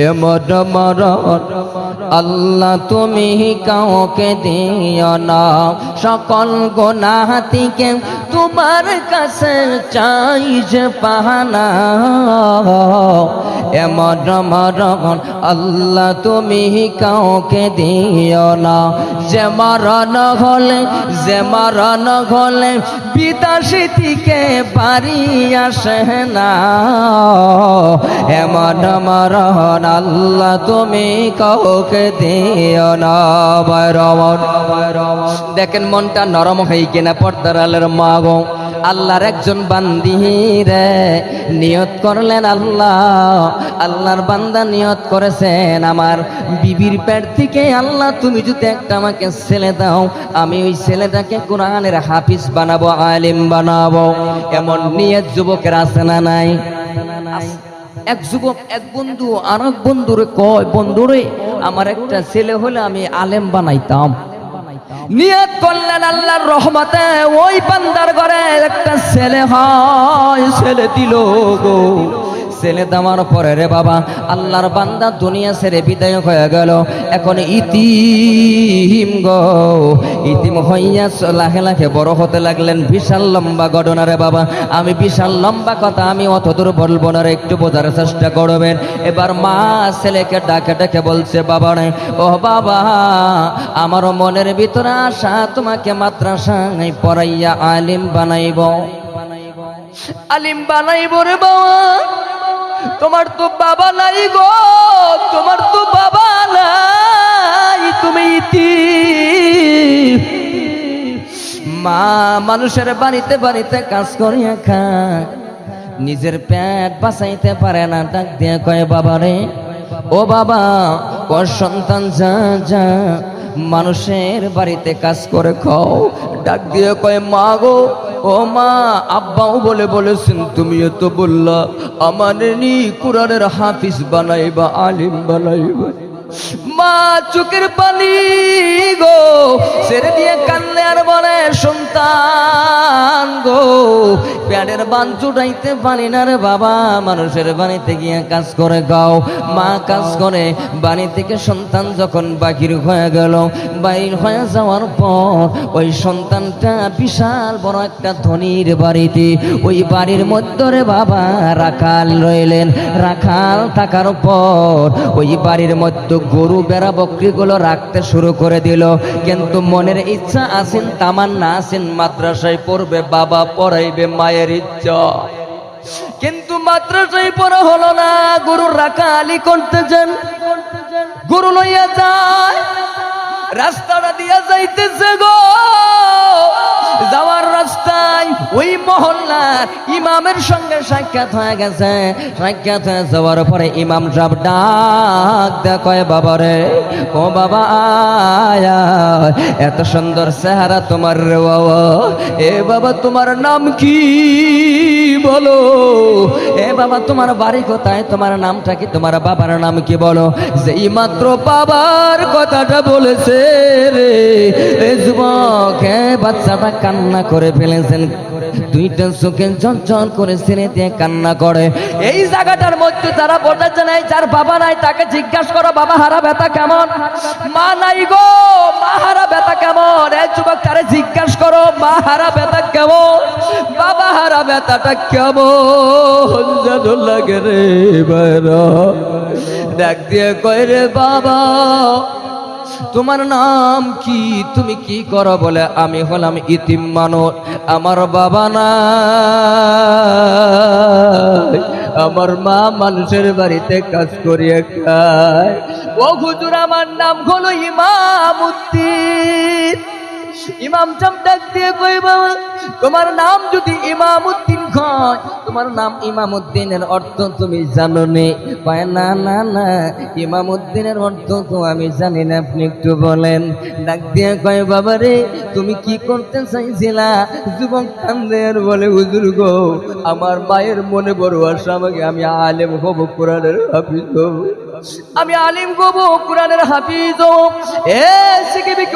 এমন মরণ আল্লাহ তুমি কাউকে দিও না। সকল গোনাহাতিকে তোমার কাছে চাই যে পাহানা। এমন মরণ আল্লাহ তুমি কাউকে দিও না। যে মরণ হলে, যে মরণ হলে বিদাসী থেকে বাড়ি আসে না। এমন মরণ আল্লাহ তুমি কাউকে দিও না দেখেন মনটা নরম হয়ে কিনা পর্দার আলের মাগো আল্লাহর একজন বান্দি রে, নিয়ত করলেন আল্লাহ। আল্লাহর বান্দা নিয়ত করেছেন। আমার বিবির পেট থেকে, আল্লাহ, তুমি যদি একটা আমাকে ছেলে দাও, আমি ওই ছেলেটাকে কোরআনের হাফিজ বানাবো, আলিম বানাবো। এমন নিয়ত যুবকের আছে না নাই? এক যুবক, এক বন্ধু আর এক বন্ধুরে কয়, বন্ধুরে, আমার একটা ছেলে হলে আমি আলেম বানাইতাম। নিয়ত করলেন আল্লাহর রহমতে, ওই বান্দার ঘরে একটা ছেলে হয়, ছেলে দিল গো। ছেলে দেওয়ার পরে রে বাবা আল্লাহর বান্দা দুনিয়া ছেড়ে বিদায় হয়ে গেল। এখন ইতিম গো ইতিম হইয়া লাখে লাখে বড় হতে লাগলেন বিশাল লম্বা ঘটনা রে বাবা। আমি বিশাল লম্বা কথা আমি অত দূর বলব না রে, একটু বোঝার চেষ্টা করবেন। এবার মা ছেলেকে ডাকে ডাকে বলছে বাবা রে ও বাবা আমার মনের ভিতরে আশা তোমাকে মাদ্রাসায় পড়াইয়া আলিম বানাইব। আলিম বানাইব রে বাবা। তোমার তো বাবা নাই গো, তোমার তো বাবা নাই, তুমি ইতি। মা মানুষের বাড়িতে বাড়িতে কাজ করিয়া খায় নিজের পেট বাঁচাইতে পারে না, ডাক দিয়ে কয়, বাবা রে, ও বাবা ও সন্তান যা যা। মানুষের বাড়িতে কাজ করে খাও। ডাক দিয়ে কয়, মা গো, ও মা, আব্বাও বলে বলেছেন, তুমিও তো বললা, আমার নি কোরআনের হাফিজ বানাইবা, আলিম বানাইবা। মা, চোখের পানি গো, ছেড়ে দিয়ে কান্নে আর বলে, সন্তান গো প্যাডের বান চুটাইতে পারি না রে বাবা। মানুষের বাড়িতে গিয়ে কাজ করে গাও মা কাজ করে, বাড়ি থেকে সন্তান যখন বাকির হয়ে গেল, বাইর হয়ে যাওয়ার পর ওই সন্তানটা বিশাল বড় একটা ধনির বাড়িতে, ওই বাড়ির মধ্যে রে বাবা রাখাল রইলেন। রাখাল থাকার পর ওই বাড়ির মধ্যে গরু বেড়া বকরিগুলো রাখতে শুরু করে দিল। কিন্তু মনের ইচ্ছা আছেন, তামান্না আসেন মাদ্রাসায় পড়বে, বাবা পড়াইবে, মায়ের ইচ্ছা কিন্তু মাদ্রাসায় পড়া হলো না গুরু রাখা আলি করতে যান গরু লইয়া যায়, রাস্তাটা দিয়া যাইতেছে গো। যাওয়ার রাস্তায় ওই মহল্লার ইমামের সঙ্গে সাক্ষাৎ হয়ে গেছে। সাক্ষাৎ হয়ে যাওয়ার পরে ইমাম সাহেব ডাক বাবা রে, ও বাবা, আয়া এত সুন্দর চেহারা তোমার রে বাবা। এ বাবা, তোমার নাম কি বলো? এ বাবা, তোমার বাড়ি কোথায়? তোমার নামটা কি? তোমার বাবার নাম কি বলো? যে মাত্র বাবার কথাটা বলেছে রে যুবক বাচ্চাটা কান্না করে ফেলেছেন। দুইটা চোখে ঝনঝন করে ছেড়ে দিয়ে কান্না করে। এই জায়গাটার মধ্যে যারা বসেছে নাই, যার বাবা নাই, তাকে জিজ্ঞাসা করো, বাবা, হারা ব্যথা কেমন? মা নাই গো, মা, হারা ব্যথা কেমন? এই যুবক, তারে জিজ্ঞাসা করো, মা, হারা ব্যথা কেমন? বাবা, হারা ব্যথাটা কেমন যেন লাগে রে বাইরা ডাক দিয়ে কয় রে বাবা তোমার নাম কি? তুমি কি করো বলে আমি হলাম ইতিম মানব আমার বাবা না আমার মা মানুষের বাড়িতে কাজ করিয়ে খায়। ও হুজুর, আমার নাম হলো ইমামুদ্দিন। ইমাম চাম ডাক দিয়ে কই বাবা তোমার নাম যদি ইমাম উদ্দিন হয়, তোমার নাম ইমাম উদ্দিনের অর্থ তুমি জানো নে না না না ইমাম উদ্দিনের অর্থ তো আমি জানি না। আপনি একটু বলেন, ডাক দিয়ে কয়, বাবা রে, তুমি কি করতে চাইছিলা? যুবক কান্দে আর বলে, হুজুর গো, আমার মায়ের মনে বড় আশা, আমাকে আমি আলেম হব কোরআনের হাফিজ হব। আমি আলিম গব কোরআনের হাফিজ এ সিকিবি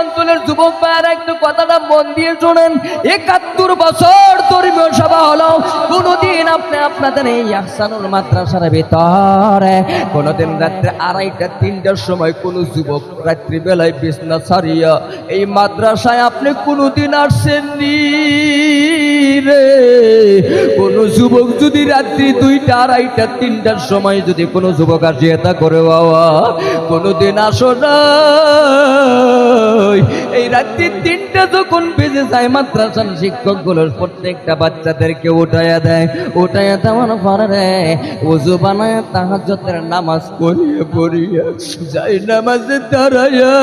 অঞ্চলের যুবক ভাইয়ারা একটু কথাটা মন দিয়ে শোনেন? একাত্তর বছর ধর্মীয় সভা হলো। কোনোদিন আপনি আপনাদের এই আহসানুল মাদ্রাসার ভিতরে, কোনোদিন রাত্রে আড়াইটা, তিনটার সময় কোনো যুবক রাত্রি বেলায় বিছনা ছাড়িয়া এই মাদ্রাসায় আপনি কোনোদিন আসছেননি রে। কোনো যুবক যদি রাত্রি দুইটা, আড়াইটা, তিনটার সময় যদি কোনো যুবক আসিয়া এটা করে, বাবা, কোনোদিন আসো না। রাত্রি তিনটা যখন বেজে যায়, মাদ্রাসার শিক্ষকগুলোর প্রত্যেকটা বাচ্চাদেরকে উঠাইয়া দেয়, উঠাইয়া দেওয়ার পরে উজু বানায় তাহাজ্জতের নামাজ পড়িয়ে পড়িয়ে যাই নামাজে দাঁড়াইয়া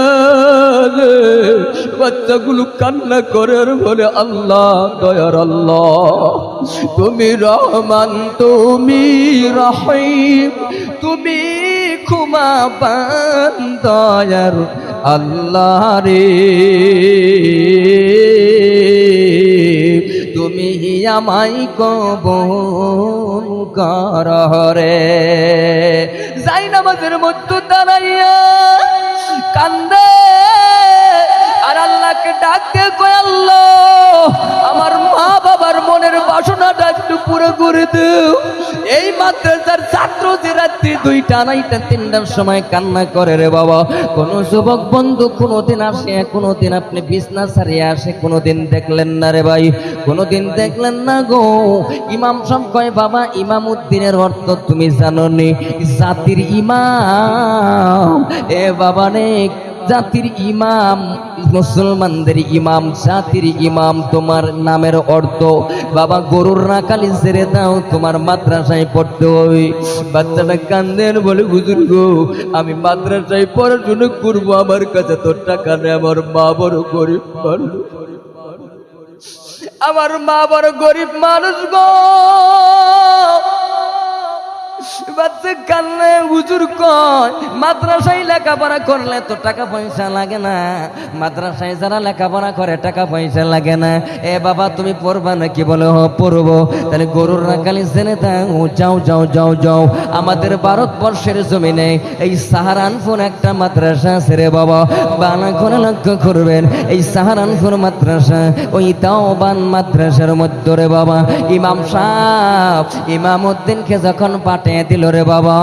বাচ্চাগুলো কান্না করে বলে, আল্লাহ, দয়ার আল্লাহ, তুমি রহমান, তুমি রহিম, তুমি ক্ষমা পান দয়ার আল্লাহ রে। তুমি আমায় কবুল কর রে। যাই নামাজের মধ্যে দাঁড়াইয়া কান্দে, আর আল্লাহকে ডাকতে কয়, আল্লাহ, আমার মা বাবার মনের বাসনাটা পুরো করে দেও। এই মাদ্রাসার ছাত্র যে রাত্রি দুইটা, নাইটা, তিনটার সময় কান্না করে রে বাবা। কোন যুবক বন্ধু কোনোদিন আসে, কোনোদিন আপনি বিছনা ছাড়িয়ে আসে, কোনোদিন দেখলেন না রে ভাই। কোনোদিন দেখলেন না গো। ইমাম সব কয়, বাবা ইমাম উদ্দিনের অর্থ তুমি জানো নি জাতির ইমাম। এ বাবা নে জাতির ইমাম, মুসলমানদের ইমাম, জাতির ইমাম, তোমার নামের অর্থ, বাবা গরুর রাখালি ছেড়ে দাও, তোমার মাদ্রাসায় পড়তে হবে। বাচ্চাটা কান্দেন বলে, হুজুর গো, আমি মাদ্রাসায় পড়াশোনা করব, আমার কাছে তো টাকা নেই, আমার মা বড় গরিব আমার মা বড় গরিব মানুষ গো। বাচ্চা হুজুর কয়, মাদ্রাসায় লেখাপড়া করলে তো টাকা পয়সা লাগে না। মাদ্রাসায় যারা লেখাপড়া করে, টাকা পয়সা লাগে না। এ বাবা, তুমি পড়বা বলে, হ তাহলে গরুর রাখালি জেনে দাও, যাও যাও যাও যাও। আমাদের ভারতবর্ষের জমিনে এই সাহারানপুর একটা মাদ্রাসা আছে রে বাবা। বানা করে লক্ষ্য করবেন, এই সাহারানপুর মাদ্রাসা, ওই তাওবান মাদ্রাসার মধ্যে রে বাবা। ইমাম সাহ ইমাম উদ্দিনকে যখন পাঠিয়ে দিল রে বাবা।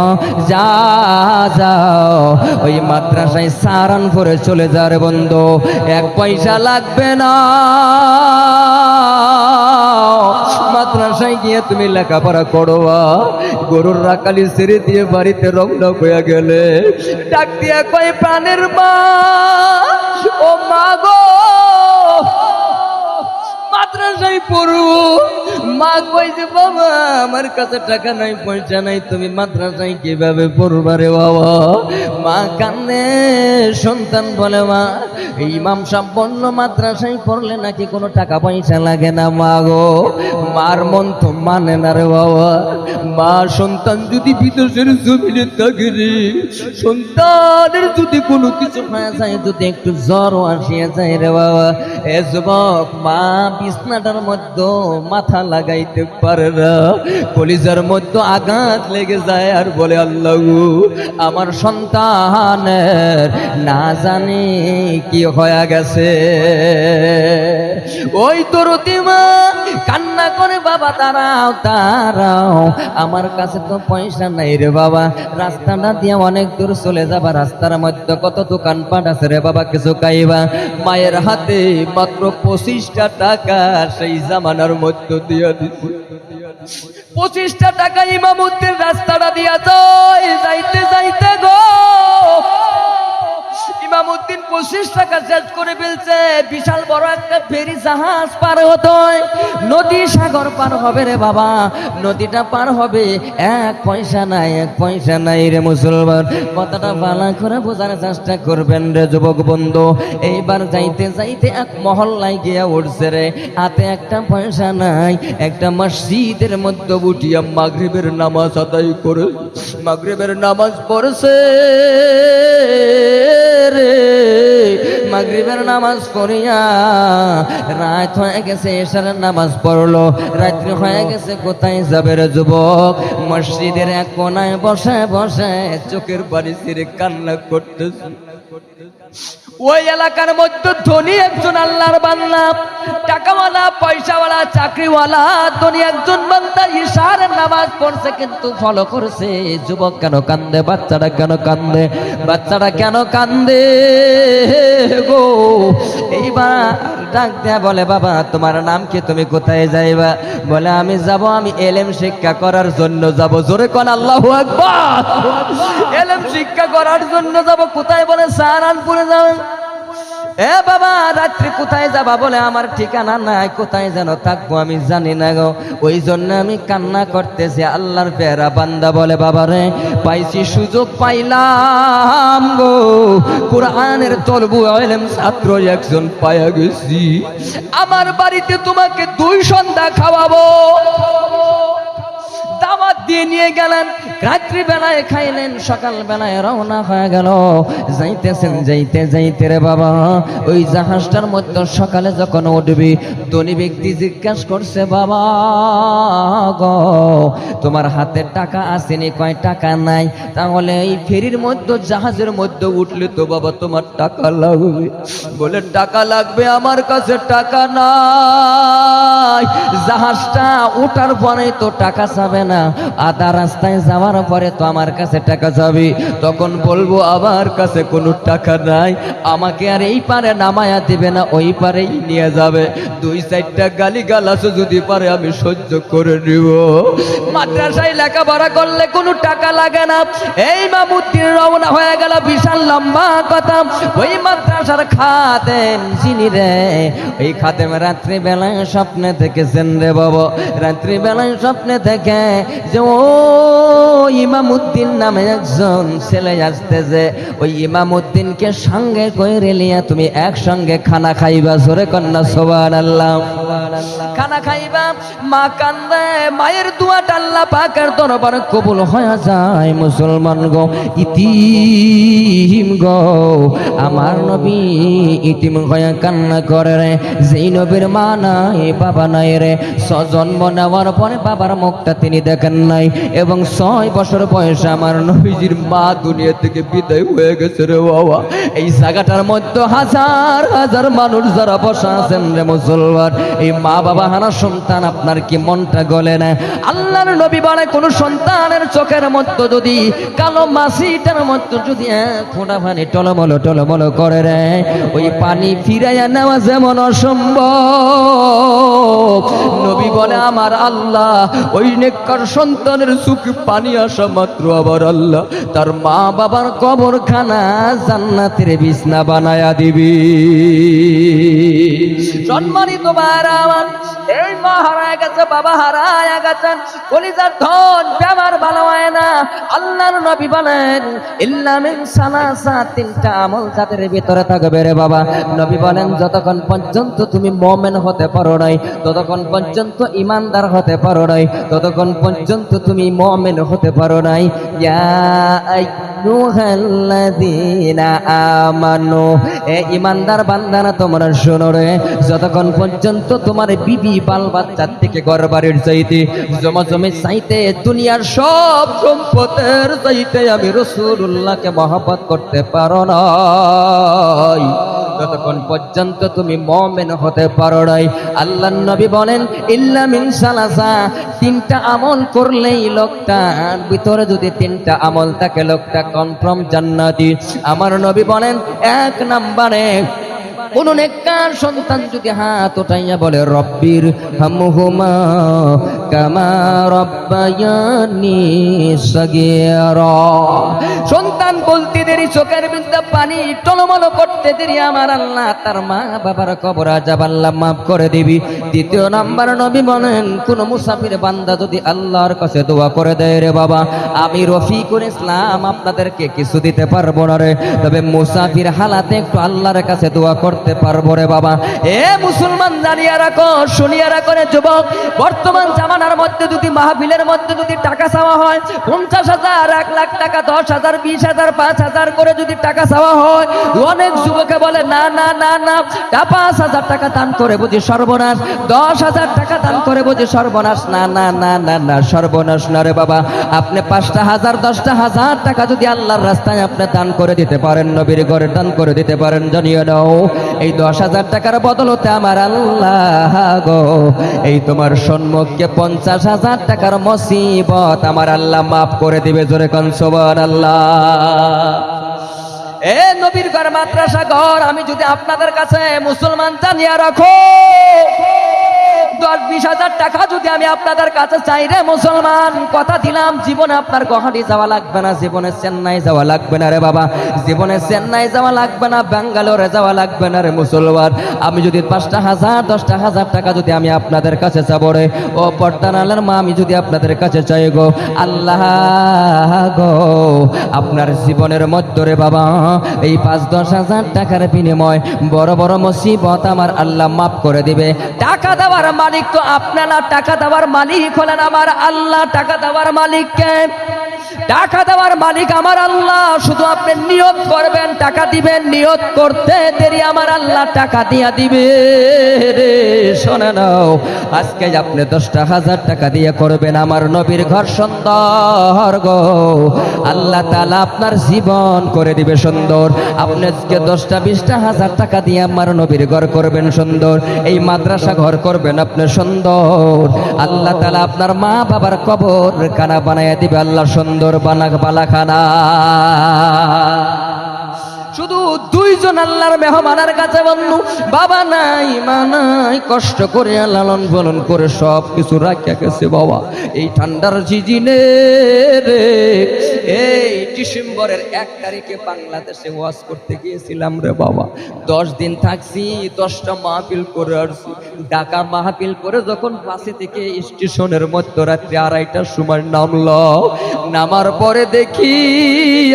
যা, যাও। ওই মাদ্রাসায় সাহারানপুরে চলে যা রে বন্ধু। এক পয়সা লাগবে না। মাদ্রাসায় গিয়ে তুমি লেখাপড়া করো গরুর রাকালি ছেড়ে দিয়ে বাড়িতে রওনা হয়ে গেলে। ডাক দিয়া কয়, প্রাণের মা, ও মা গো, মাদ্রাসায় পড়ব মা কই যে বাবা, আমার কাছে টাকা নাই, পয়সা নাই, তুমি মাদ্রাসায় কীভাবে পড়বা রে বাবা? মা কান্দে সন্তান বলে, মা ইমাম সাহেব বলল, মাদ্রাসায় পড়লে নাকি কোনো টাকা পয়সা লাগে না, মা গো? মার মন তো মানে না রে বাবা। মা, সন্তান যদি বিদেশের জমিনে থাকে রে, সন্তানের যদি কোনো কিছু হয়ে যায়, যদি একটু জ্বর আসিয়া যায় রে বাবা। এ যুবক, মা, বিছনাটার মধ্যে মাথা লাগাইতে পারে না কলিজার মধ্যে আঘাত লেগে যায় আর বলে, আল্লাহ আমার সন্তানের না জানি কি হয়ে গেছে। ওই তো রতিমা কান্না করে, বাবা, দাঁড়াও দাঁড়াও, আমার কাছে তো পয়সা নাই রে বাবা। রাস্তাটা দিয়ে অনেক দূর চলে যাবা, রাস্তার মধ্যে কত দোকানপাট আছে রে বাবা, কিছু খাইবা। মায়ের হাতে মাত্র পঁচিশটা টাকা সেই জামানার মধ্যে দিয়ে দিছি। পঁচিশটা টাকা ইমামুদ্দিন রাস্তাটা দিয়া যাইতে যাইতে গো। ইমামুদ্দিন পঁচিশ টাকা শেষ করে ফেলছে বিশাল বড় একটা ফেরি জাহাজ পার হতো নদী সাগর পার হবে রে বাবা, নদীটা পার হবে। এক পয়সা নাই, এক পয়সা নাই রে মুসলমান। কথাটা বালা করে বোঝার চেষ্টা করবেন রে যুবক বন্ধু। এইবার যাইতে যাইতে এক মহল্লায় গিয়া উঠছে রে। হাতে একটা পয়সা নাই, একটা মসজিদের মধ্যে উঠিয়া মাগরিবের নামাজ আদায় করে মাগরিবের নামাজ পড়ছে। মাগরিবের নামাজ পড়িয়া রাত হয়ে গেছে, এশারের নামাজ পড়ল। রাত্রি হয়ে গেছে, কোথায় যাবে রে যুবক? মসজিদের এক কোনায় বসে বসে চোখের বাড়ি ছিঁড়ে কান্না করতেছে। ওই এলাকার মধ্যে ধনী একজন আল্লাহর বান্দা, টাকাওয়ালা, পয়সাওয়ালা, চাকরিওয়ালা, ধনী একজন বান্দা ইশার নামাজ পড়ছে কিন্তু ফলো করছে। যুবক কেন কান্দে, বাচ্চাটা কেন কান্দে, বাচ্চাটা কেন কান্দে গো? এইবার ডাক দেয়া বলে, বাবা, তোমার নাম কি? তুমি কোথায় যাইবা? বলে, আমি যাব, আমি এলেম শিক্ষা করার জন্য যাব। জোরে কন, আল্লাহ এলেম শিক্ষা করার জন্য যাব। কোথায় বলে? সাহারানপুরে যাবেন। এ বাবা, রাত্রি কোথায় যাবা বলে আমার ঠিকানা নাই, কোথায় যেন থাকব আমি জানি না গো। ওই জন্য আমি কান্না করতেছি, আল্লাহর পেয়ারা বান্দা বলে, বাবা রে, পাইছি সুযোগ পাইলাম গো। কোরআনের তলবু আইলেম ছাত্র একজন পায়া গেছি। আমার বাড়িতে তোমাকে দুই সন্ধ্যা খাওয়াবো। দিয়ে নিয়ে গেলেন। রাত্রি বেলায় খাইলেন সকাল বেলায় রওনা হয়ে গেল। যাইতেছেন, যাইতে যাইতে রে বাবা, ওই জাহাজটার মধ্যে সকালে যখন উঠবি, ধনী ব্যক্তি জিজ্ঞাসা করছে, বাবা গো, তোমার হাতে টাকা আসেনি, কয় টাকা নাই? তাহলে এই ফেরির মধ্যে, জাহাজের মধ্যে উঠলে তো বাবা তোমার টাকা লাগবে। বলে, টাকা লাগবে, আমার কাছে টাকা নাই। জাহাজটা ওঠার পরে তো টাকা চাবে না। আধা রাস্তায় যাওয়ার পরে তো আমার কাছে টাকা যাবে। তখন বলব, আমার কাছে কোনো টাকা নাই। আমাকে আর এই পারে নামায়া দিবে না, ওই পারেই নিয়ে যাবে। দুই চারটা গালি গালাস যদি পারে আমি সহ্য করে নিব। মাদ্রাসায় লেখাপড়া করলে কোনো টাকা লাগে না। এই মামুদ্দিন রওনা হয়ে গেল বিশাল লম্বা কথা। ওই মাদ্রাসার খাতেম চিনি রে, ওই খাতেম রাত্রি বেলায় স্বপ্নে দেখেছেন রে বাবা। রাত্রি বেলায় স্বপ্নে দেখে যে ইমামুদ্দিন নামে একজন ছেলে আসতেছে। ওই ইমামুদ্দিনকে সঙ্গে কই রেলিয়া তুমি একসঙ্গে খানা খাইবা, জোরে কন্যা সোবান আল্লাহ খানা খাইবা, মা কান্দে, মায়ের দরবার কবুল হয়ে যায়। মুসলমান গো, ইতিম গো, আমার নবী ইতিম হয়ে কান্না করে রে। যেই নবীর মা নাই, বাবা নাই রে। সজন্ম নেওয়ার পরে বাবার মুখটা তিনি দেখেন নাই এবং ছয় বছর বয়সে আমার নবীজির মা দুনিয়া থেকে বিদায় হয়ে গেছে রে বাবা। এই জায়গাটার মধ্যে হাজার হাজার মানুষ যারা বসা আছেন রে মুসলমান, এই মা বাবা হারা সন্তান আপনার কি মনটা গলে না? আল্লাহর নবী বলে, কোন সন্তানের চোখের মধ্যে যদি, কালো মাসিটার মধ্যে যদি ফোঁটা পানি টলমলো টলমলো করে রে, ওই পানি ফিরাইয়া নেওয়া যেমন অসম্ভব। নবী বলে, আমার আল্লাহ ওই নেকর সন্তানের সুখ, পানি আসা মাত্র আবার আল্লাহ। তার মা বাবার কবরখানা জান্নাতের বিছনা বানায়া দিবি। সম্মানিত আমার। এই মা হারায় গেছে, বাবা হারায় গেছেন। কলিজার ধন ব্যবহার ভালো হয় না। আল্লাহর নবী বলেন ইল্লামিন সালাসা তিনটা আমল যাদের ভিতরে থাকবে রে বাবা। নবী বলেন, যতক্ষণ পর্যন্ত তুমি মোমেন হতে পারো নাই, ততক্ষণ পর্যন্ত ইমানদার হতে পারো নাই, ততক্ষণ পর্যন্ত তুমি মমেন হতে পারো নাই। ইয়া যতক্ষণ পর্যন্ত তোমার বিবি বাল বাচ্চার থেকে ঘর চাইতে দুনিয়ার সব সম্পদের চাইতে আমি রসুল্লাহকে করতে পারো নাই। ততক্ষণ পর্যন্ত তুমি মমেন হতে পারো নাই। আল্লাহ নবী বলেন, ইল্লা মিন সালাসা তিনটা আমল করলেই লোকটার ভিতরে যদি তিনটা আমল থাকে, লোকটা কনফার্ম জান্নাতি। আমার নবী বলেন, এক নাম্বারে, কোন নেককার সন্তান যদি হাত উঠাইয়া বলে, রব্বির হামহুমা সন্তান বলতে দেরি, চোখের বিদ্যা পানি টলমল করতে দেরি। আমার আল্লাহ তার মা বাবার কবর আজাব আল্লাহ মাফ করে দিবি। দ্বিতীয় নাম্বার, নবী বলেন, কোন মুসাফির বান্দা যদি আল্লাহর কাছে দোয়া করে দেয় রে বাবা, আমি রফিকুল ইসলাম আপনাদেরকে কিছু দিতে পারব না রে। তবে মুসাফির হালাতে একটু আল্লাহর কাছে দোয়া করতে পারব রে বাবা। এ মুসলমান, জানিয়া রাখো, শুনিয়া রাখো রে যুবক, বর্তমান জামানার মধ্যে যদি মাহফিলের মধ্যে যদি টাকা চাওয়া হয়, পঞ্চাশ হাজার, এক লাখ টাকা, দশ হাজার, বিশ হাজার, পাঁচ হাজার করে যদি টাকা চাওয়া হয়, অনেক যুবকে বলে, না না না না পাঁচ হাজার টাকা দান করে বুঝি সর্বনাশ, দশ হাজার টাকা দান করে বুঝি সর্বনাশ। না না না না না, সর্বনাশ না রে বাবা। আপনি পাঁচটা হাজার, দশটা হাজার টাকা যদি আল্লাহর রাস্তায় আপনি দান করে দিতে পারেন, নবীর ঘরে দান করে দিতে পারেন, জানিয়ে নাও এই দশ হাজার টাকার বদলতে আমার আল্লাহ গো, এই তোমার সম্মুখে পঞ্চাশ হাজার টাকার মসিবত আমার আল্লাহ মাফ করে দিবে, জোরে কনসবর আল্লাহ এ নবীর ঘর, মাদ্রাসা ঘর, আমি যদি আপনাদের কাছে মুসলমান জানিয়া রাখো দশ বিশ হাজার টাকা যদি আমি আপনাদের কাছে চাই রে মুসলমান, কথা দিলাম, জীবনে আপনার গহাটি যাওয়া লাগবে না, জীবনে চেন্নাই যাওয়া লাগবে না রে বাবা। জীবনে চেন্নাই যাওয়া লাগবে না, ব্যাঙ্গালোরে যাওয়া লাগবে না রে মুসলমান। আমি যদি পাঁচটা হাজার, দশটা হাজার টাকা যদি আমি আপনাদের কাছে চাবো রে, ও পর্দানালের মা, আমি যদি আপনাদের কাছে চাই গো, আল্লাহ গো, আপনার জীবনের মধ্যে রে বাবা, এই পাঁচ, দশ হাজার টাকার বিনিময় বড় বড় মুসিবত আমার আল্লাহ মাফ করে দিবে। টাকা দেওয়ার মালিক তো আপনারা টাকা দেওয়ার মালিক হলেন আমার আল্লাহ। টাকা দেওয়ার মালিককে টাকা দেওয়ার মালিক আমার আল্লাহ। শুধু আপনি নিয়ত করবেন, টাকা দিবেন নিয়ত করতে দেরি আমার আল্লাহ টাকা দিয়া দিবে রে। শোনে নাও, আজকে আপনি দশটা হাজার টাকা দিয়ে করবেন আমার নবীর ঘর সুন্দর গো। আল্লাহ তালা আপনার জীবন করে দিবে সুন্দর। আপনি আজকে দশটা, বিশটা হাজার টাকা দিয়ে আমার নবীর ঘর করবেন সুন্দর। এই মাদ্রাসা ঘর করবেন আপনি সুন্দর। আল্লাহ তালা আপনার মা বাবার কবর কানা বানাইয়া দিবে আল্লাহ সুন্দর। বানাক বালাখানা। শুধু দুইজন আল্লাহর মেহমানের কাছে বন্ধু, বাবা নাই, মা নাই, কষ্ট করে লালন পালন করে সব কিছু রাখিয়া গেছে বাবা। এই ঠান্ডার সিজিনে রে, এই ডিসেম্বরের এক তারিখে বাংলাদেশে ওয়াজ করতে গিয়েছিলাম রে বাবা। দশ দিন থাকছি, দশটা মাহফিল করে আসছি। ঢাকা মাহফিল করে যখন বাসে থেকে স্টেশনের মধ্যরাত্রি আড়াইটার সময় নামলো, নামার পরে দেখি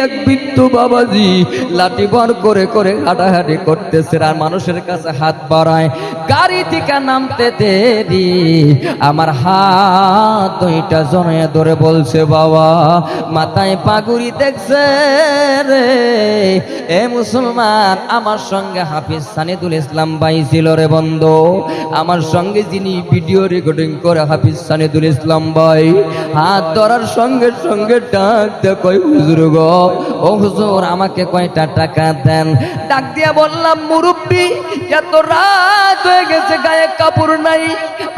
এক বৃদ্ধ বাবাজি লাঠি বার করে করে হাঁটাহাঁটি করতেছে আর মানুষের কাছে হাত বাড়ায়, গাড়ি থেকে নামতে দেরি। আমার হাত দুইটা জনে ধরে বলছে, বাবা, মাথায় পাগুড়ি দেখছে রে। এ মুসলমান, আমার সঙ্গে হাফিজ সানিদুল ইসলাম ভাই ছিল রে বন্ধু। আমার সঙ্গে যিনি ভিডিও রেকর্ডিং করে, হাফিজ সানিদুল ইসলাম ভাই, হাত ধরার সঙ্গে সঙ্গে ডাক দে কয়, হুজুর গো, ও হুজুর, আমাকে কয়টা টাকা দেন? ডাক দিয়া বললাম, মুরব্বী, এত রাত হয়ে গেছে, গায়ে কাপড় নাই।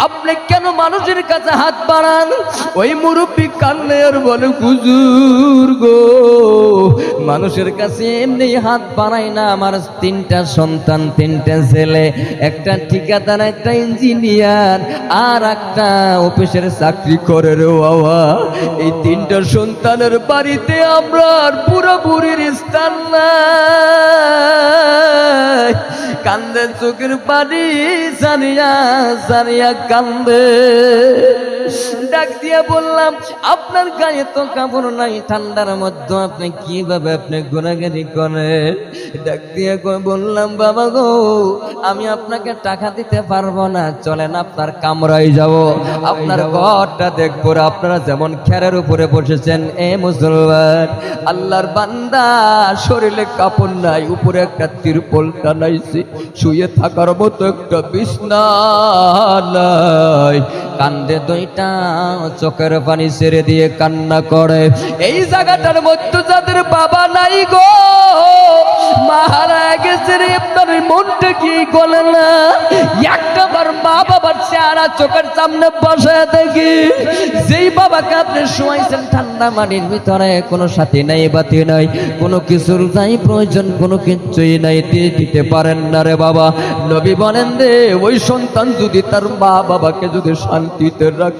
আপনি কেন মানুষের কাছে হাত বাড়ান? ওই মুরব্বী কান্নে আর বলে, হুজুর গো, মানুষের কাছে এমনি হাত বাড়াই না, আমার তিনটা সন্তান, তিনটা ছেলে, একটা ঠিকাদার, একটা ইঞ্জিনিয়ার আর একটা অফিসের চাকরি করে রে বাবা। এই তিনটার সন্তানের বাড়িতে আমরা আর বুড়ির স্থান নাই। কান্দে চোখের বাড়ি জানিয়া জানিয়া কান্দে। ডাক দিয়ে বললাম, আপনার গায়ে তো কাপড় নাই, ঠান্ডার মধ্যে আপনি কীভাবে আপনি ঘোরাঘুরি করেন? ডাক দিয়ে বললাম, বাবা গো, আমি আপনাকে টাকা দিতে পারব না, চলেন আপনার কামরাই যাব। আপনার ঘরটা দেখব আপনারা যেমন খেরের উপরে বসেছেন, এ মুসলমান, আল্লাহর বান্দা, শরীরে কাপড় নাই, উপরে একটা তিরপল টানাইছি শুয়ে থাকার মতো একটা বিছনা নাই। কান্দে দুইটা চোখের পানি ছেড়ে দিয়ে কান্না করে। এই জায়গাটার মধ্যে যাদের বাবা নাই গো মারা গেছে রে, আপনার মনটা কি গলে না? একটা বার মা বাবার চেহারা চোখের সামনে বসে দেখি, যেই বাবাকে আপনি শোয়াইছেন, ঠান্ডা মাটির ভিতরে কোনো সাথী নাই, বাতি নাই, কোনো কিছুর নাই, প্রয়োজন কোনো কিচ্ছুই নাই দিয়ে দিতে পারেন না রে বাবা। নবী বলেন রে ওই সন্তান যদি তার মা বাবাকে যদি শান্তিতে রাখ